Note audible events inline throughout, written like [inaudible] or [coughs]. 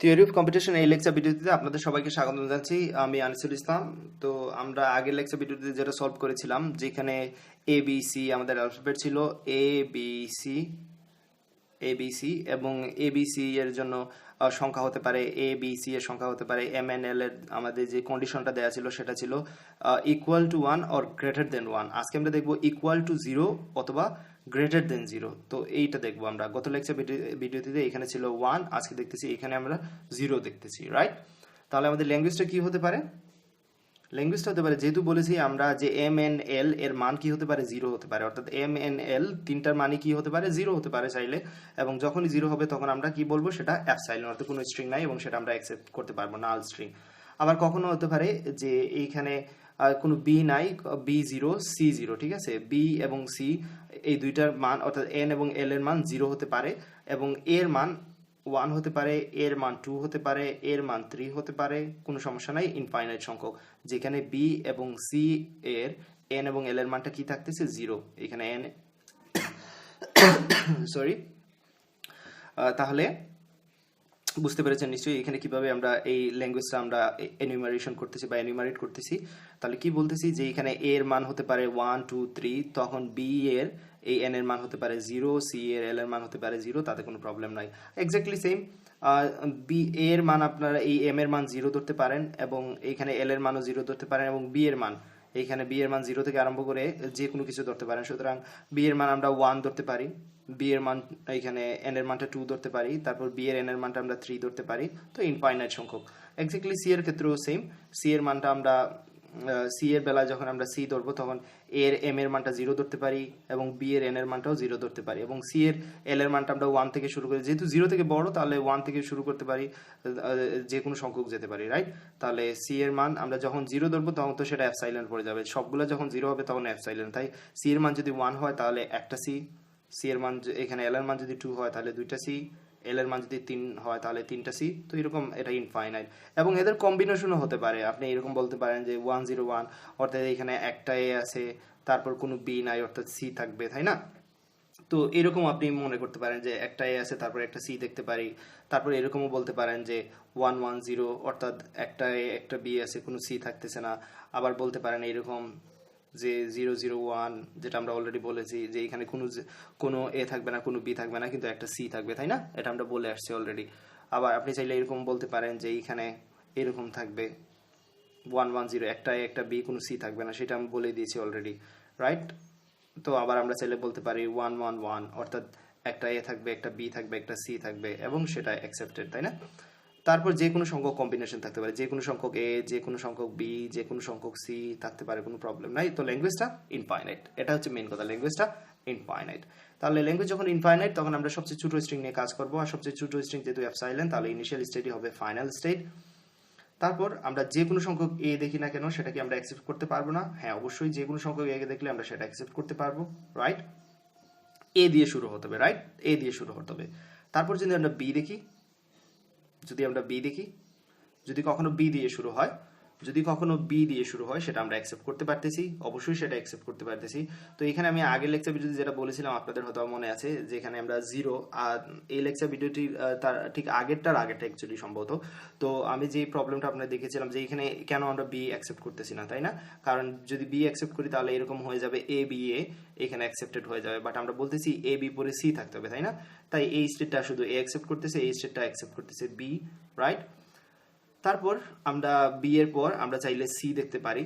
Theory of competition এই lecture ভিডিওতে আপনাদের সবাইকে স্বাগত জানাচ্ছি। আমি আনিসুল ইসলাম। তো আমরা আগের লেকচার ভিডিওতে যেটা সলভ করেছিলাম, যেখানে এ বি সি আমাদের অ্যালফাবেট ছিল A B C A B C এবং এ বি সি এর জন্য সংখ্যা হতে পারে এ বি সি এর সংখ্যা হতে পারে এম এন এল এর আমাদের যে কন্ডিশনটা দেওয়া ছিল সেটা ছিল equal to one or greater than one আজকে আমরা দেখব ইকুয়াল টু জিরো অথবা গ্রেটার দেন জিরো তো এইটা দেখব আমরা। গত লেকচার ভিডিওতে এখানে ছিল ওয়ান আজকে দেখতেছি এখানে আমরা জিরো দেখতেছি রাইট তাহলে আমাদের ল্যাঙ্গুয়েজটা কি হতে পারে? ল্যাঙ্গুয়েজটা হতে পারে, যেহেতু বলেছি আমরা যে এম এন এল এর মান কি হতে পারে? জিরো হতে পারে। অর্থাৎ এম এন এল তিনটার মানে কি হতে পারে? জিরো হতে পারে চাইলে। এবং যখনই জিরো হবে, তখন আমরা কি বলব? সেটা অ্যাপসাইলেন্ট অর্থাৎ কোনো স্ট্রিং নাই এবং সেটা আমরা অ্যাকসেপ্ট করতে পারব না আল স্ট্রিং আবার কখনো হতে পারে যে এইখানে কোনো বি নাই বি জিরো সি জিরো ঠিক আছে? বি এবং সি এই দুইটার মান, অর্থাৎ এন এবং এল এর মান জিরো হতে পারে এবং এর মান ওয়ান হতে পারে, এর মান টু হতে পারে, এর মান থ্রি হতে পারে, কোনো সমস্যা নাই ইনফাইনাইট সংখ্যক। যেখানে বি এবং সি এর এন এবং এল এর মানটা কি থাকতেছে? জিরো এখানে এন সরি [coughs] তাহলে বুঝতে পেরেছেন নিশ্চয়ই এখানে কীভাবে আমরা এই ল্যাঙ্গুয়েজটা আমরা এনিউমারেশন করতেছি বা এনিউমারেট করতেছি। তাহলে কি বলতেছি যে এখানে এ এর মান হতে পারে ওয়ান টু থ্রি তখন বি এর এই এন এর মান হতে পারে জিরো সি এর এল এর মান হতে পারে জিরো তাতে কোনো প্রবলেম নাই। এক্স্যাক্টলি সেম বি এর মান আপনারা এই এম এর মান জিরো ধরতে পারেন এবং এইখানে এল এর মানও জিরো ধরতে পারেন এবং বি এর মান এইখানে বি এর মান জিরো থেকে আরম্ভ করে যে কোনো কিছু ধরতে পারেন। সুতরাং বি এর মান আমরা ওয়ান ধরতে পারি। বি এর মান এখানে এন এর মানটা টু ধরতে পারি, তারপর বি এর এন এর মানটা আমরা থ্রি ধরতে পারি, তো ইনফাইনাইট সংখ্যক। এক্স্যাক্টলি সি এর ক্ষেত্রেও সেম সি এর মানটা আমরা সি এর বেলায় যখন আমরা সি ধরবো, তখন এর এম এর মানটা জিরো ধরতে পারি এবং বি এর এন এর মানটাও জিরো ধরতে পারি এবং সি এর এল এর মানটা আমরা ওয়ান থেকে শুরু করি, যেহেতু জিরো থেকে বড়, তাহলে ওয়ান থেকে শুরু করতে পারি যে কোনো সংখ্যক যেতে পারি রাইট তাহলে সি এর মান আমরা যখন জিরো ধরবো, তখন তো সেটা অ্যাপ সাইলেন্ট পড়ে যাবে। সবগুলো যখন জিরো হবে, তখন অ্যাপসাইলেন্ট তাই সি এর মান যদি ওয়ান হয়, তাহলে একটা সি সি এর মান এখানে এল এর মান যদি টু হয়, তাহলে দুইটা সি এল এর মান যদি তিন হয়, তাহলে তিনটা সি তো এরকম এটা ইনফাইনাইট এবং এদের কম্বিনেশনও হতে পারে। আপনি এরকম বলতে পারেন যে ওয়ান জিরো ওয়ান অর্থাৎ এখানে একটা এ আছে, তারপর কোনো বি নাই, অর্থাৎ সি থাকবে, তাই না? তো এরকম আপনি মনে করতে পারেন যে একটা এ আছে, তারপর একটা সি দেখতে পারি। তারপর এরকমও বলতে পারেন যে ওয়ান ওয়ান জিরো অর্থাৎ একটা এ একটা বি আছে, কোনো সি থাকতেছে না। আবার বলতে পারেন এরকম যে জিরো জিরো ওয়ান যেটা আমরা অলরেডি বলেছি, যে এখানে কোনো কোনো এ থাকবে না, কোনো বি থাকবে না, কিন্তু একটা সি থাকবে, তাই না? এটা আমরা বলে আসছি অলরেডি আবার আপনি চাইলে এরকম বলতে পারেন যে এইখানে এরকম থাকবে। ওয়ান ওয়ান জিরো একটা একটা বি কোনো সি থাকবে না, সেটা আমি বলে দিয়েছি অলরেডি রাইট তো আবার আমরা চাইলে বলতে পারি ওয়ান ওয়ান ওয়ান অর্থাৎ একটা এ থাকবে, একটা বি থাকবে, একটা সি থাকবে, এবং সেটা অ্যাকসেপ্টেড তাই না? তারপর যে কোনো সংখ্যক কম্বিনেশন থাকতে পারে, যে কোনো সংখ্যক এ যে কোনো সংখ্যক বি যে কোনো সংখ্যক সি থাকতে পারে, কোনো প্রবলেম নাই। তো ল্যাঙ্গুয়েজটা ইনফাইনাইট এটা হচ্ছে মেন কথা ল্যাঙ্গুয়েজটা ইনফাইনাইট তাহলে ল্যাঙ্গুয়েজ যখন ইনফাইনাইট তখন আমরা সবচেয়ে ছোট স্ট্রিং নিয়ে কাজ করব। আর সবচেয়ে ছোট স্ট্রিং যেহেতু অ্যাপসাইলেন্ট তাহলে ইনিশিয়াল স্টেটই হবে ফাইনাল স্টেট তারপর আমরা যে কোনো সংখ্যক এ দেখি না কেন, সেটাকে আমরা অ্যাকসেপ্ট করতে পারব না। হ্যাঁ অবশ্যই যে কোনো সংখ্যক এ দেখলে আমরা সেটা অ্যাকসেপ্ট করতে পারব রাইট এ দিয়ে শুরু হতে হবে রাইট এ দিয়ে শুরু হতে হবে। তারপর যদি আমরা বি দেখি যদি আমরা বি দেখি যদি কখনো বি দিয়ে শুরু হয় যদি কখনো বি দিয়ে শুরু হয়, সেটা আমরা অ্যাকসেপ্ট করতে পারতেছি। অবশ্যই সেটা অ্যাকসেপ্ট করতে পারতেছি। তো এখানে আমি আগের লেকচার ভিডিওতে যেটা বলেছিলাম, আপনাদের হয়তো মনে আছে, যেখানে আমরা জিরো আর এই লেকচার ভিডিওটি তার ঠিক আগেরটার আগেরটা অ্যাকচুয়ালি সম্ভবত। তো আমি যে প্রবলেমটা আপনার দেখেছিলাম, যে এখানে কেন আমরা বি অ্যাকসেপ্ট করতেছি না, তাই না? কারণ যদি বি অ্যাকসেপ্ট করি, তাহলে এরকম হয়ে যাবে এ বি এ এখানে অ্যাকসেপ্টেড হয়ে যাবে। বাট আমরা বলতেছি এ বি পরে সি থাকতে হবে, তাই না? তাই এই স্টেটটা শুধু এ অ্যাকসেপ্ট করতেছে, এই স্টেটটা অ্যাকসেপ্ট করতেছে বি রাইট তারপর আমরা বি এর পর আমরা চাইলে সি দেখতে পারি।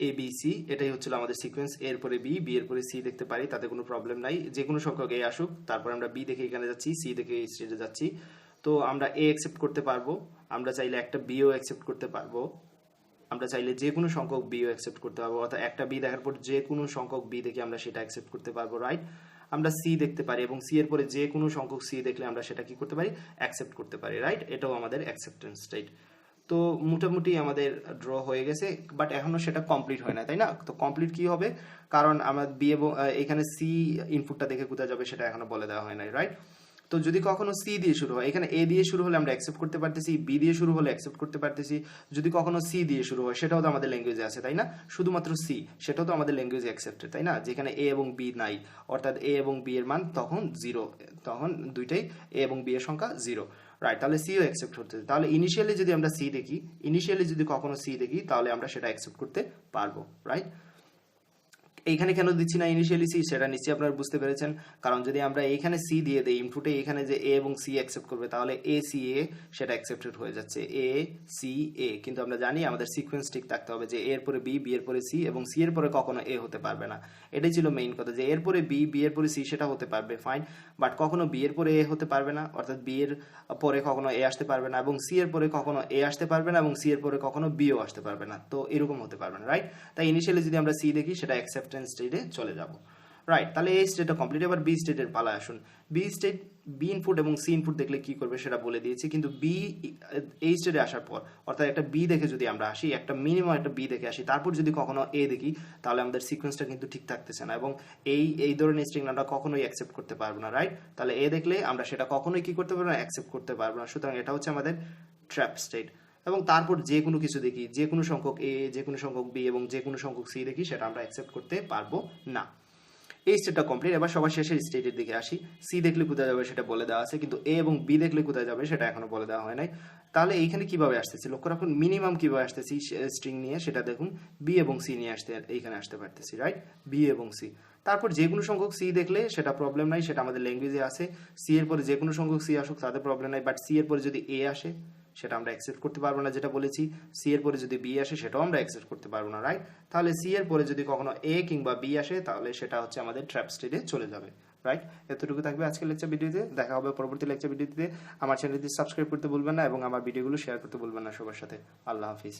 এ বি সি এটাই হচ্ছিল আমাদের সিকোয়েন্স এর পরে বি বি এর পরে সি দেখতে পারি, তাতে কোনো প্রবলেম নাই। যে কোনো সংখ্যক এ আসুক, তারপর আমরা বি দেখে এখানে যাচ্ছি সি দেখে স্টেজে যাচ্ছি। তো আমরা এ অ্যাকসেপ্ট করতে পারব, আমরা চাইলে একটা বিও অ্যাকসেপ্ট করতে পারব। আমরা চাইলে যে কোনো সংখ্যক বিও অ্যাকসেপ্ট করতে পারব, অর্থাৎ একটা বি দেখার পর যে কোনো সংখ্যক বি দেখে আমরা সেটা অ্যাকসেপ্ট করতে পারব রাইট আমরা সি দেখতে পারি এবং সি এর পরে যে কোনো সংখ্যক সি দেখলে আমরা সেটা কি করতে পারি? অ্যাকসেপ্ট করতে পারি রাইট এটাও আমাদের অ্যাকসেপ্টেন্স রাইট তো মোটামুটি আমাদের ড্র হয়ে গেছে বাট এখনও সেটা কমপ্লিট হয় না, তাই না? তো কমপ্লিট কি হবে? কারণ আমার বি এবং এখানে সি ইনপুটটা দেখে কোথায় যাবে সেটা এখনও বলে দেওয়া হয় নাই রাইট তো যদি কখনো সি দিয়ে শুরু হয়, এখানে এ দিয়ে শুরু হলে আমরা অ্যাকসেপ্ট করতে পারতেছি বি দিয়ে শুরু হলে অ্যাকসেপ্ট করতে পারতেছি। যদি কখনো সি দিয়ে শুরু হয়, সেটাও তো আমাদের ল্যাঙ্গুয়েজে আছে, তাই না? শুধুমাত্র সি সেটাও তো আমাদের ল্যাঙ্গুয়েজে অ্যাকসেপ্টেড তাই না? যেখানে এ এবং বি নাই, অর্থাৎ এ এবং বি এর মান তখন জিরো তখন দুইটাই এ এবং বি এর সংখ্যা জিরো রাইট তাহলে সিও অ্যাকসেপ্ট করতে তাহলে ইনিশিয়ালি যদি আমরা সি দেখি ইনিশিয়ালি যদি কখনো সি দেখি, তাহলে আমরা সেটা অ্যাকসেপ্ট করতে পারব রাইট এইখানে কেন দিচ্ছি না ইনিশিয়ালি সি সেটা নিশ্চয়ই আপনারা বুঝতে পেরেছেন। কারণ যদি আমরা এইখানে সি দিয়ে দিই ইনপুটে এখানে যে এ এবং সি অ্যাকসেপ্ট করবে, তাহলে এ সি এ সেটা অ্যাকসেপ্টেড হয়ে যাচ্ছে। এ সি এ কিন্তু আমরা জানি আমাদের সিকোয়েন্স ঠিক থাকতে হবে যে এর পরে বি বি এর পরে সি এবং সি এর পরে কখনো এ হতে পারবে না। এটাই ছিল মেইন কথা যে এর পরে বি বি এর পরে সি সেটা হতে পারবে ফাইন বাট কখনো বি এর পরে এ হতে পারবে না, অর্থাৎ বি এর পরে কখনো এ আসতে পারবে না এবং সি এর পরে কখনো এ আসতে পারবে না এবং সি এর পরে কখনো বিও আসতে পারবে না। তো এরকম হতে পারবে না রাইট তাই ইনিশিয়ালি যদি আমরা সি দেখি, সেটা অ্যাকসেপ্টেন্স স্টেজে চলে যাব। রাইট তাহলে এই স্টেটটা কমপ্লিট এবার বি স্টেটের পালা আসুন। বি স্টেট বি ইনপুট এবং সি ইনপুট দেখলে কি করবে সেটা বলে দিয়েছি। কিন্তু বি এই স্টেটে আসার পর, অর্থাৎ একটা বি দেখে যদি আমরা আসি, একটা মিনিমাম একটা বি দেখে আসি, তারপর যদি কখনো এ দেখি, তাহলে আমাদের সিকোয়েন্সটা কিন্তু ঠিক থাকতেছে না এবং এই এই ধরনের স্ট্রিং আমরা কখনোই অ্যাকসেপ্ট করতে পারব না রাইট তাহলে এ দেখলে আমরা সেটা কখনোই কি করতে পারব না অ্যাকসেপ্ট করতে পারব না। সুতরাং এটা হচ্ছে আমাদের ট্র্যাপ স্টেট এবং তারপর যে কোনো কিছু দেখি, যে কোনো সংখ্যক এ যে কোনো সংখ্যক বি এবং যে কোনো সংখ্যক সি দেখি, সেটা আমরা অ্যাকসেপ্ট করতে পারব না। এই স্টেটটা কমপ্লিট এবার সবার শেষের স্টেটের দিকে আসি। সি দেখলে কোথায় যাবে সেটা বলে দেওয়া আছে, কিন্তু এ এবং বি দেখলে কোথায় যাবে সেটা এখনও বলে দেওয়া হয় নাই। তাহলে এইখানে কীভাবে আসতেছি? লক্ষ্য রাখুন মিনিমাম কীভাবে আসতেছি স্ট্রিং নিয়ে, সেটা দেখুন। বি এবং সি নিয়ে আসতে, এইখানে আসতে পারতেছি রাইট বি এবং সি তারপর যে কোনো সংখ্যক সি দেখলে সেটা প্রবলেম নাই, সেটা আমাদের ল্যাঙ্গুয়েজে আছে। সি এর পরে যে কোনো সংখ্যক সি আসুক তাদের প্রবলেম নাই বাট সি এর পরে যদি এ আসে সেটা আমরা অ্যাকসেপ্ট করতে পারব না, যেটা বলেছি সি এর পরে যদি বি আসে, সেটাও আমরা অ্যাকসেপ্ট করতে পারব না রাইট তাহলে সি এর পরে যদি কখনো এ কিংবা বি আসে, তাহলে সেটা হচ্ছে আমাদের ট্র্যাপ স্টেটে চলে যাবে রাইট এতটুকু থাকবে আজকের লেকচার ভিডিওতে, দেখা হবে পরবর্তী লেকচার ভিডিওতে। আমার চ্যানেলটি সাবস্ক্রাইব করতে ভুলবেন না এবং আমার ভিডিওগুলো শেয়ার করতে বলবেন না সবার সাথে। আল্লাহ হাফিজ।